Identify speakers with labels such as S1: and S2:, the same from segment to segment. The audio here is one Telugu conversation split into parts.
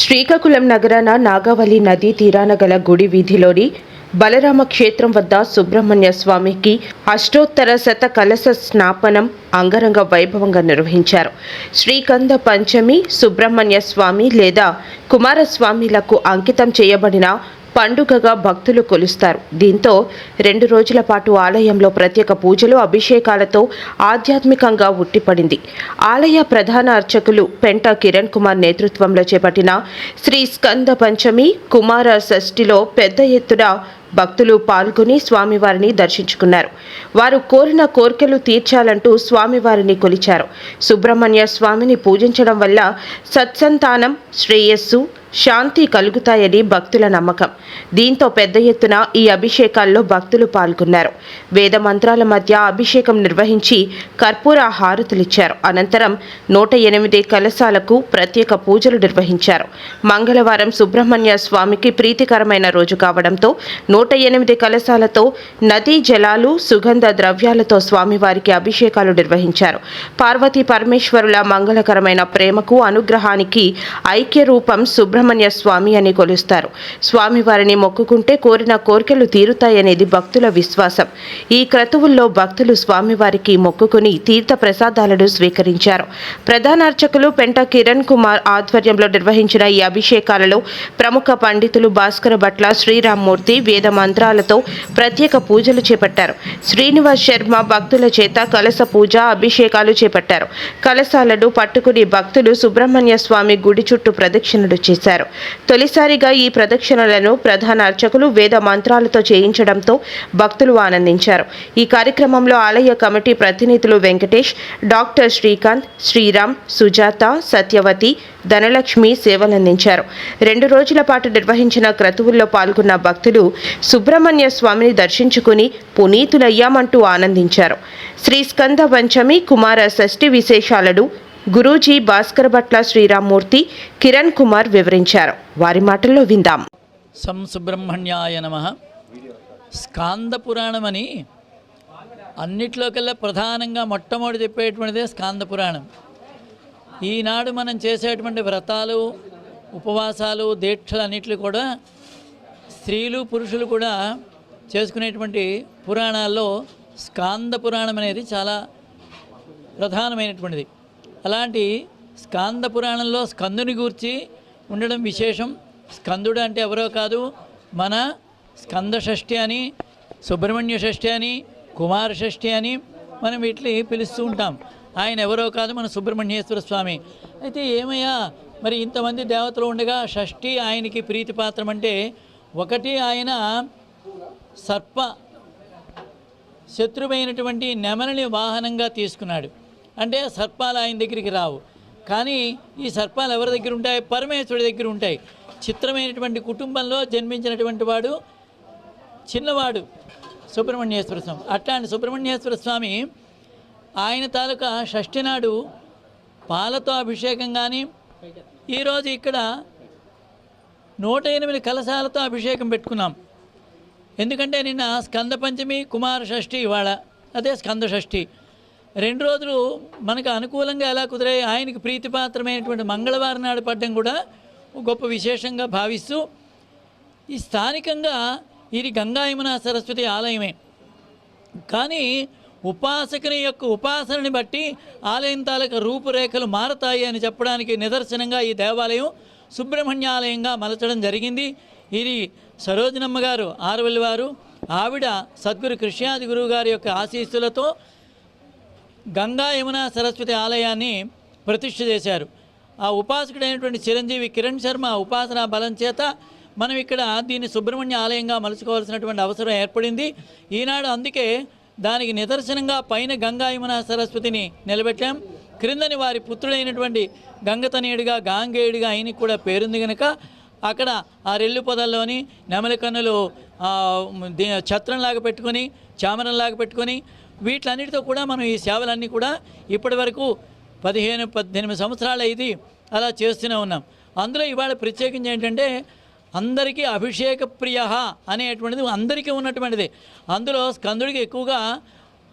S1: శ్రీకాకుళం నగరాన నాగావళి నదీ తీరాన గల గుడి వీధిలోని బలరామ క్షేత్రం వద్ద సుబ్రహ్మణ్య స్వామికి అష్టోత్తర శత కలశ స్నాపనం అంగరంగ వైభవంగా నిర్వహించారు. శ్రీకంద పంచమి సుబ్రహ్మణ్య స్వామి లేదా కుమారస్వామిలకు అంకితం చేయబడిన పండుగగా భక్తులు కొలుస్తారు. దీంతో రెండు రోజుల పాటు ఆలయంలో ప్రత్యేక పూజలు అభిషేకాలతో ఆధ్యాత్మికంగా ఉట్టిపడింది. ఆలయ ప్రధాన అర్చకులు పెంట కిరణ్ కుమార్ నేతృత్వంలో చేపట్టిన శ్రీ స్కంద పంచమి కుమార షష్ఠిలో పెద్ద ఎత్తున భక్తులు పాల్గొని స్వామివారిని దర్శించుకున్నారు. వారు కోరిన కోరికలు తీర్చాలంటూ స్వామివారిని కొలిచారు. సుబ్రహ్మణ్య స్వామిని పూజించడం వల్ల సత్సంతానం శ్రేయస్సు శాంతి కలుగుతాయని భక్తుల నమ్మకం. దీంతో పెద్ద ఎత్తున ఈ అభిషేకాల్లో భక్తులు పాల్గొన్నారు. వేద మంత్రాల మధ్య అభిషేకం నిర్వహించి కర్పూర హారతులిచ్చారు. అనంతరం నూట ఎనిమిది కలశాలకు ప్రత్యేక పూజలు నిర్వహించారు. మంగళవారం సుబ్రహ్మణ్య స్వామికి ప్రీతికరమైన రోజు కావడంతో నూట ఎనిమిది కలశాలతో నదీ జలాలు సుగంధ ద్రవ్యాలతో స్వామివారికి అభిషేకాలు నిర్వహించారు. పార్వతీ పరమేశ్వరుల మంగళకరమైన ప్రేమకు అనుగ్రహానికి ఐక్య రూపం సుబ్రహ్మణ్య స్వామి అని కొలుస్తారు. స్వామివారిని మొక్కుకుంటే కోరిన కోరికలు తీరుతాయనేది భక్తుల విశ్వాసం. ఈ క్రతువుల్లో భక్తులు స్వామివారికి మొక్కుకుని తీర్థ ప్రసాదాలను స్వీకరించారు. ప్రధాన అర్చకులు పెంట కిరణ్ కుమార్ ఆధ్వర్యంలో నిర్వహించిన ఈ అభిషేకాలలో ప్రముఖ పండితులు భాస్కర భట్ల శ్రీరామ్మూర్తి వేద మంత్రాలతో ప్రత్యేక పూజలు చేపట్టారు. శ్రీనివాస్ శర్మ భక్తుల చేత కలస పూజ అభిషేకాలు చేపట్టారు. కలశాలను పట్టుకుని భక్తులు సుబ్రహ్మణ్య స్వామి గుడి చుట్టూ ప్రదక్షిణలు చేశారు. తొలిసారిగా ఈ ప్రదక్షిణలను ప్రధాన అర్చకులు వేద మంత్రాలతో చేయించడంతో భక్తులు ఆనందించారు. ఈ కార్యక్రమంలో ఆలయ కమిటీ ప్రతినిధులు వెంకటేష్ డాక్టర్ శ్రీకాంత్ శ్రీరామ్ సుజాత సత్యవతి ధనలక్ష్మి సేవలందించారు. రెండు రోజుల పాటు నిర్వహించిన క్రతువుల్లో పాల్గొన్న భక్తులు సుబ్రహ్మణ్య స్వామిని దర్శించుకుని పునీతులయ్యామంటూ ఆనందించారు. శ్రీ స్కంద పంచమి కుమార షష్ఠి విశేషాలను గురూజీ భాస్కర్ భట్ల శ్రీరామ్మూర్తి కిరణ్ కుమార్ వివరించారు. వారి మాటల్లో విందాం.
S2: సం సుబ్రహ్మణ్యాయ నమ. స్కాంద పురాణం అని అన్నిట్లోకెల్లా ప్రధానంగా మొట్టమొదటి చెప్పేటువంటిదే స్కాంద పురాణం. ఈనాడు మనం చేసేటువంటి వ్రతాలు ఉపవాసాలు దీక్షలు అన్నిట్లు కూడా స్త్రీలు పురుషులు కూడా చేసుకునేటువంటి పురాణాల్లో స్కాంద పురాణం అనేది చాలా ప్రధానమైనటువంటిది. అలాంటి స్కంద పురాణంలో స్కందుని గూర్చి ఉండడం విశేషం. స్కందుడు అంటే ఎవరో కాదు మన స్కంద షష్ఠి అని సుబ్రహ్మణ్య షష్ఠి అని కుమార షష్ఠి అని మనం వీటిని పిలుస్తూ ఉంటాం. ఆయన ఎవరో కాదు మన సుబ్రహ్మణ్యేశ్వర స్వామి. అయితే ఏమయ్యా మరి ఇంతమంది దేవతలు ఉండగా షష్ఠి ఆయనకి ప్రీతిపాత్రం అంటే ఒకటి ఆయన సర్ప శత్రువైనటువంటి నెమలని వాహనంగా తీసుకున్నాడు. అంటే సర్పాలు ఆయన దగ్గరికి రావు. కానీ ఈ సర్పాలు ఎవరి దగ్గర ఉంటాయి? పరమేశ్వరుడి దగ్గర ఉంటాయి. చిత్రమైనటువంటి కుటుంబంలో జన్మించినటువంటి వాడు చిన్నవాడు సుబ్రహ్మణ్యేశ్వర స్వామి. అట్లాంటి సుబ్రహ్మణ్యేశ్వర స్వామి ఆయన తాలూకా షష్ఠి నాడు పాలతో అభిషేకం కానీ ఈరోజు ఇక్కడ నూట ఎనిమిది కలశాలతో అభిషేకం పెట్టుకున్నాం. ఎందుకంటే నిన్న స్కంద పంచమి కుమార షష్ఠి ఇవాళ. అదే స్కంద షష్ఠి. రెండు రోజులు మనకు అనుకూలంగా ఎలా కుదిరాయి? ఆయనకు ప్రీతిపాత్రమైనటువంటి మంగళవారం నాడు పడ్డం కూడా గొప్ప విశేషంగా భావిస్తూ ఈ స్థానికంగా ఇది గంగా యమున సరస్వతి ఆలయమే. కానీ ఉపాసకుని యొక్క ఉపాసనని బట్టి ఆలయం తాలూకా రూపురేఖలు మారతాయి అని చెప్పడానికి నిదర్శనంగా ఈ దేవాలయం సుబ్రహ్మణ్యాలయంగా మలచడం జరిగింది. ఇది సరోజనమ్మ గారు ఆరువల్లి వారు ఆవిడ సద్గురు కృష్ణాది గురువు గారి యొక్క ఆశీస్సులతో గంగా యమున సరస్వతి ఆలయాన్ని ప్రతిష్ఠ చేశారు. ఆ ఉపాసకుడైనటువంటి చిరంజీవి కిరణ్ శర్మ ఉపాసన బలం చేత మనం ఇక్కడ దీన్ని సుబ్రహ్మణ్య ఆలయంగా మలుచుకోవాల్సినటువంటి అవసరం ఏర్పడింది. ఈనాడు అందుకే దానికి నిదర్శనంగా పైన గంగా యమున సరస్వతిని నిలబెట్టాం. క్రిందని వారి పుత్రుడైనటువంటి గంగతనయుడిగా గాంగేయుడిగా ఆయనకి కూడా పేరుంది కనుక అక్కడ ఆ రెల్లు పొదల్లోని నెమలి కన్నులు ఛత్రంలాగా పెట్టుకొని చామరంలాగా పెట్టుకొని వీటిలన్నిటితో కూడా మనం ఈ సేవలన్నీ కూడా ఇప్పటి వరకు పదిహేను పద్దెనిమిది సంవత్సరాలు అలా చేస్తూనే ఉన్నాం. అందులో ఇవాళ ప్రత్యేకించి ఏంటంటే అందరికీ అభిషేక ప్రియ అనేటువంటిది అందరికీ ఉన్నటువంటిది. అందులో స్కందుడికి ఎక్కువగా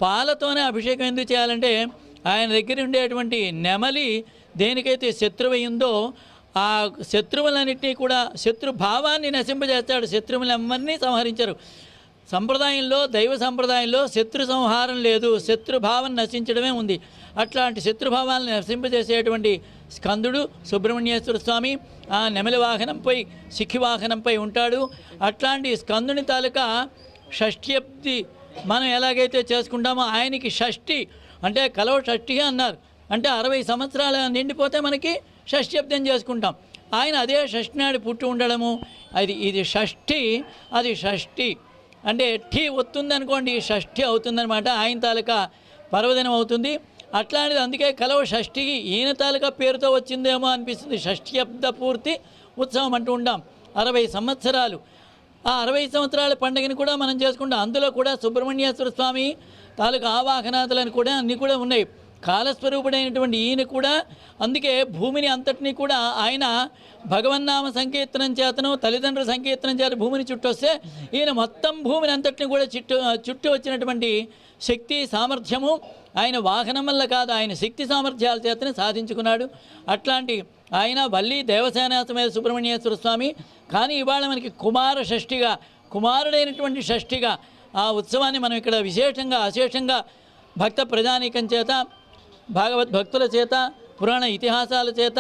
S2: పాలతోనే అభిషేకం ఎందుకు చేయాలంటే ఆయన దగ్గర ఉండేటువంటి నెమలి దేనికైతే శత్రువయ్యిందో ఆ శత్రువులన్నింటినీ కూడా శత్రు భావాన్ని నశింపజేస్తాడు. శత్రువులెమ్మరినీ సంహరించరు. సంప్రదాయంలో దైవ సంప్రదాయంలో శత్రు సంహారం లేదు. శత్రుభావం నశించడమే ఉంది. అట్లాంటి శత్రుభావాలను నశింపజేసేటువంటి స్కందుడు సుబ్రహ్మణ్యేశ్వర స్వామి ఆ నెమలి వాహనంపై సిక్కి వాహనంపై ఉంటాడు. అట్లాంటి స్కందుని తాలూకా షష్ఠ్యబ్ది మనం ఎలాగైతే చేసుకుంటామో ఆయనకి షష్ఠి అంటే కలవ షష్ఠి అన్నారు. అంటే అరవై సంవత్సరాలు నిండిపోతే మనకి షష్ఠ్యబ్దం చేసుకుంటాం. ఆయన అదే షష్ఠి నాడు పుట్టి ఉండడము. అది ఇది షష్ఠి అది షష్ఠి. అంటే టీ వస్తుంది అనుకోండి షష్ఠి అవుతుందనమాట ఆయన తాలూకా పర్వదినం అవుతుంది. అట్లాంటిది అందుకే కలవ షష్ఠికి ఈయన తాలూకా పేరుతో వచ్చిందేమో అనిపిస్తుంది. షష్ఠ్యబ్ద పూర్తి ఉత్సవం అంటూ ఉంటాం అరవై సంవత్సరాలు. ఆ అరవై సంవత్సరాల పండుగని కూడా మనం చేసుకుంటాం. అందులో కూడా సుబ్రహ్మణ్యేశ్వర స్వామి తాలూకా ఆవాహనాథులను కూడా అన్నీ కూడా ఉన్నాయి. కాలస్వరూపుడైనటువంటి ఈయన కూడా అందుకే భూమిని అంతటినీ కూడా ఆయన భగవన్నామ సంకీర్తనం చేతను తల్లిదండ్రుల సంకీర్తనం చేత భూమిని చుట్టొస్తే ఈయన మొత్తం భూమిని అంతటిని కూడా చుట్టూ చుట్టూ వచ్చినటువంటి శక్తి సామర్థ్యము ఆయన వాహనం వల్ల కాదు ఆయన శక్తి సామర్థ్యాల చేతనే సాధించుకున్నాడు. అట్లాంటి ఆయన వల్లి దేవసేనాసమేత సుబ్రహ్మణ్యేశ్వర స్వామి కానీ ఇవాళ మనకి కుమార షష్ఠిగా కుమారుడైనటువంటి షష్ఠిగా ఆ ఉత్సవాన్ని మనం ఇక్కడ విశేషంగా అశేషంగా భక్త ప్రజానీకం చేత భాగవత్ భక్తుల చేత పురాణ ఇతిహాసాల చేత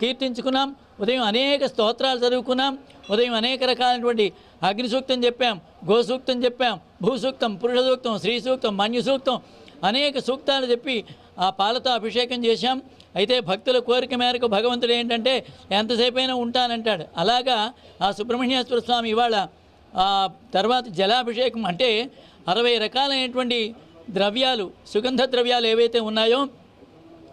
S2: కీర్తించుకున్నాం. ఉదయం అనేక స్తోత్రాలు చదువుకున్నాం. ఉదయం అనేక రకాలైనటువంటి అగ్నిసూక్తం చెప్పాం గోసూక్తం చెప్పాం భూసూక్తం పురుష సూక్తం శ్రీ సూక్తం మన్యు సూక్తం అనేక సూక్తాలు చెప్పి ఆ పాలతో అభిషేకం చేశాం. అయితే భక్తుల కోరిక మేరకు భగవంతుడు ఏంటంటే ఎంతసేపైనా ఉంటానంటాడు. అలాగా ఆ సుబ్రహ్మణ్యేశ్వర స్వామి ఇవాళ తర్వాత జలాభిషేకం అంటే అరవై రకాలైనటువంటి ద్రవ్యాలు సుగంధ ద్రవ్యాలు ఏవైతే ఉన్నాయో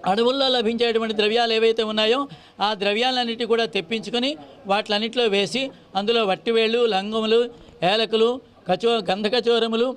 S2: అడవుల్లో లభించేటువంటి ద్రవ్యాలు ఏవైతే ఉన్నాయో ఆ ద్రవ్యాలన్నిటి కూడా తెప్పించుకొని వాటిలన్నింటిలో వేసి అందులో వట్టివేళ్ళు లంగములు ఏలకులు కచో గంధకచోరములు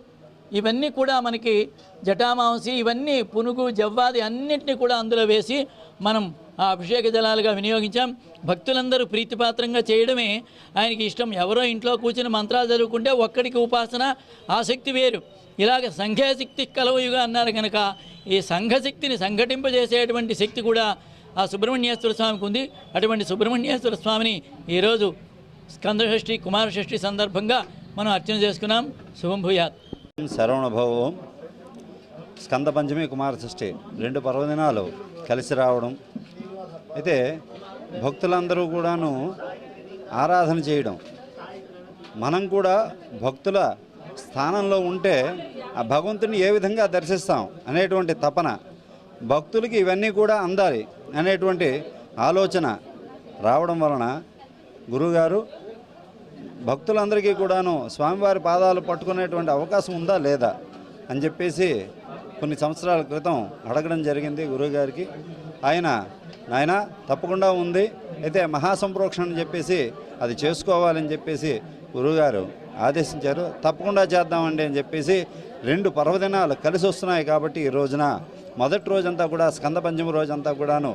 S2: ఇవన్నీ కూడా మనకి జటామాంసి ఇవన్నీ పునుగు జవ్వాది అన్నింటినీ కూడా అందులో వేసి మనం ఆ అభిషేక జలాలుగా వినియోగించాం. భక్తులందరూ ప్రీతిపాత్రంగా చేయడమే ఆయనకి ఇష్టం. ఎవరో ఇంట్లో కూర్చుని మంత్రాలు చదువుకుంటే ఒక్కడికి ఉపాసన ఆసక్తి వేరు. ఇలాగ సంఘశక్తి కలవయుగా అన్నారు కనుక ఈ సంఘశక్తిని సంఘటింపజేసేటువంటి శక్తి కూడా ఆ సుబ్రహ్మణ్యేశ్వర స్వామికి ఉంది. అటువంటి సుబ్రహ్మణ్యేశ్వర స్వామిని ఈరోజు స్కందషష్ఠి కుమారషష్ఠి సందర్భంగా మనం అర్చన చేసుకున్నాం. శుభం భూయాత్.
S3: శరవణభవం స్కంద పంచమి కుమార షష్ఠి రెండు పర్వదినాలు కలిసి రావడం. అయితే భక్తులందరూ కూడాను ఆరాధన చేయడం. మనం కూడా భక్తుల స్థానంలో ఉంటే ఆ భగవంతుని ఏ విధంగా దర్శిస్తాం అనేటువంటి తపన భక్తులకి ఇవన్నీ కూడా అందాలి అనేటువంటి ఆలోచన రావడం వలన గురువుగారు భక్తులందరికీ కూడాను స్వామివారి పాదాలు పట్టుకునేటువంటి అవకాశం ఉందా లేదా అని చెప్పేసి కొన్ని సంవత్సరాల క్రితం అడగడం జరిగింది గురువుగారికి. ఆయన నాయన తప్పకుండా ఉంది. అయితే మహాసంప్రోక్షణ అని చెప్పేసి అది చేసుకోవాలని చెప్పేసి గురువుగారు ఆదేశించారు. తప్పకుండా చేద్దామండి అని చెప్పేసి రెండు పర్వదినాలు కలిసి వస్తున్నాయి కాబట్టి ఈ రోజున మొదటి రోజంతా కూడా స్కంద పంచమ రోజంతా కూడాను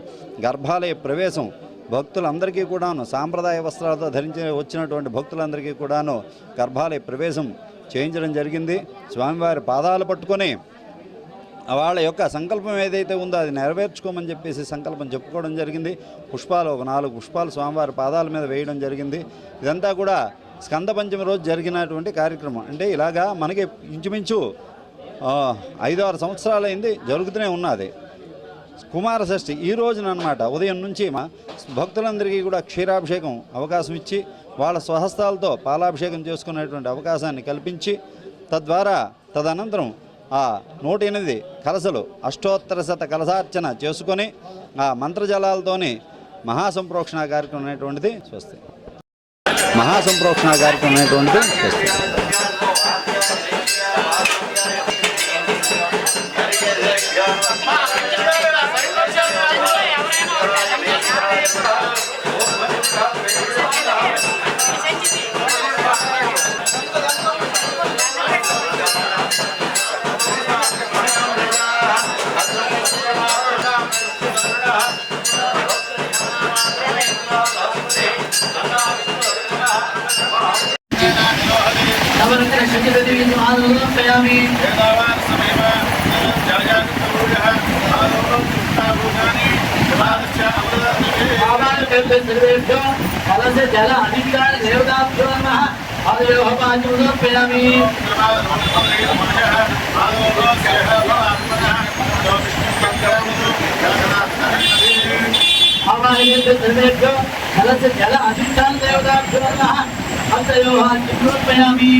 S3: గర్భాలయ ప్రవేశం భక్తులందరికీ కూడాను సాంప్రదాయ వస్త్రాలతో ధరించి వచ్చినటువంటి భక్తులందరికీ కూడాను గర్భాలయ ప్రవేశం చేయించడం జరిగింది. స్వామివారి పాదాలు పట్టుకొని వాళ్ళ యొక్క సంకల్పం ఏదైతే ఉందో అది నెరవేర్చుకోమని చెప్పేసి సంకల్పం చెప్పుకోవడం జరిగింది. పుష్పాలు ఒక నాలుగు పుష్పాలు స్వామివారి పాదాల మీద వేయడం జరిగింది. ఇదంతా కూడా స్కంద పంచమి రోజు జరిగినటువంటి కార్యక్రమం. అంటే ఇలాగా మనకి ఇంచుమించు ఐదు ఆరు సంవత్సరాలైంది జరుగుతూనే ఉన్నది. కుమార షష్ఠి ఈ రోజున అనమాట ఉదయం నుంచి మా భక్తులందరికీ కూడా క్షీరాభిషేకం అవకాశం ఇచ్చి వాళ్ళ స్వహస్తాలతో పాలాభిషేకం చేసుకునేటువంటి అవకాశాన్ని కల్పించి తద్వారా తదనంతరం ఆ నూట ఎనిమిది కలసలు అష్టోత్తర శత కలసార్చన చేసుకొని ఆ మంత్రజలాలతోని మహాసంప్రోక్షణ కార్యక్రమం అనేటువంటిది స్వస్తి. మహాసంప్రోక్షణ కార్యక్రమం అనేటువంటిది స్వస్తి.
S4: أولك الشجرة إذ قال الله
S2: قيامين بيضاوان صميمة جعجان ثروجها قال الله تابوتاني కలస జల అధికార దేవదాభ్యో నమ ఆదయోహపాంచులో ప్రేమి ఆవాహ్య సర్వేభ్యో
S4: కలస జల అధికార దేవదాభ్యో నమ సమర్పయామి